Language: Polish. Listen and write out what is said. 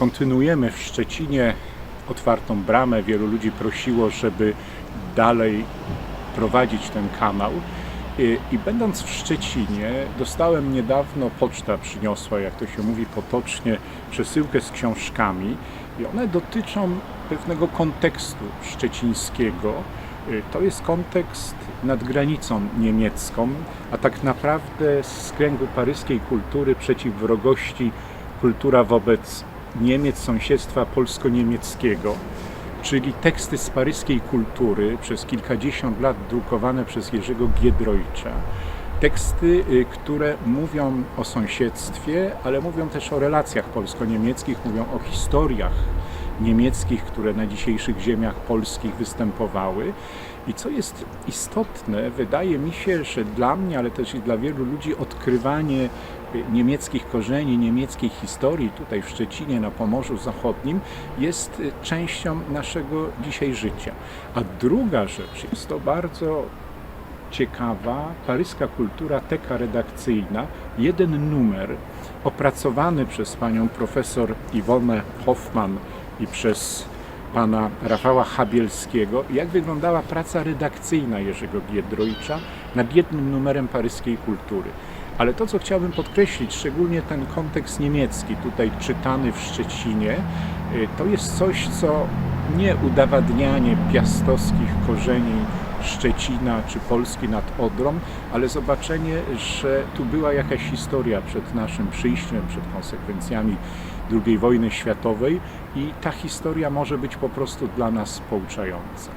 kontynuujemy w Szczecinie otwartą bramę. Wielu ludzi prosiło, żeby dalej prowadzić ten kanał. I, będąc w Szczecinie, dostałem niedawno, poczta przyniosła, jak to się mówi potocznie, przesyłkę z książkami i one dotyczą pewnego kontekstu szczecińskiego. Y, To jest kontekst nad granicą niemiecką, a tak naprawdę z kręgu paryskiej kultury przeciw wrogości kultura wobec Niemiec, sąsiedztwa polsko-niemieckiego, czyli teksty z paryskiej kultury przez kilkadziesiąt lat drukowane przez Jerzego Giedroycia. Teksty, y, które mówią o sąsiedztwie, ale mówią też o relacjach polsko-niemieckich, mówią o historiach niemieckich, które na dzisiejszych ziemiach polskich występowały. I co jest istotne, wydaje mi się, że dla mnie, ale też i dla wielu ludzi, odkrywanie niemieckich korzeni, niemieckiej historii tutaj w Szczecinie, na Pomorzu Zachodnim, jest y, częścią naszego dzisiaj życia. A druga rzecz jest to bardzo ciekawa paryska kultura teka redakcyjna, jeden numer opracowany przez panią profesor Iwonę Hoffman i przez pana Rafała Habielskiego, jak wyglądała praca redakcyjna Jerzego Giedroycia nad jednym numerem paryskiej kultury. Ale to, co chciałbym podkreślić, szczególnie ten kontekst niemiecki, tutaj czytany w Szczecinie, y, to jest coś, co nie udowadnianie piastowskich korzeni Szczecina czy Polski nad Odrą, ale zobaczenie, że tu była jakaś historia przed naszym przyjściem, przed konsekwencjami II wojny światowej i ta historia może być po prostu dla nas pouczająca.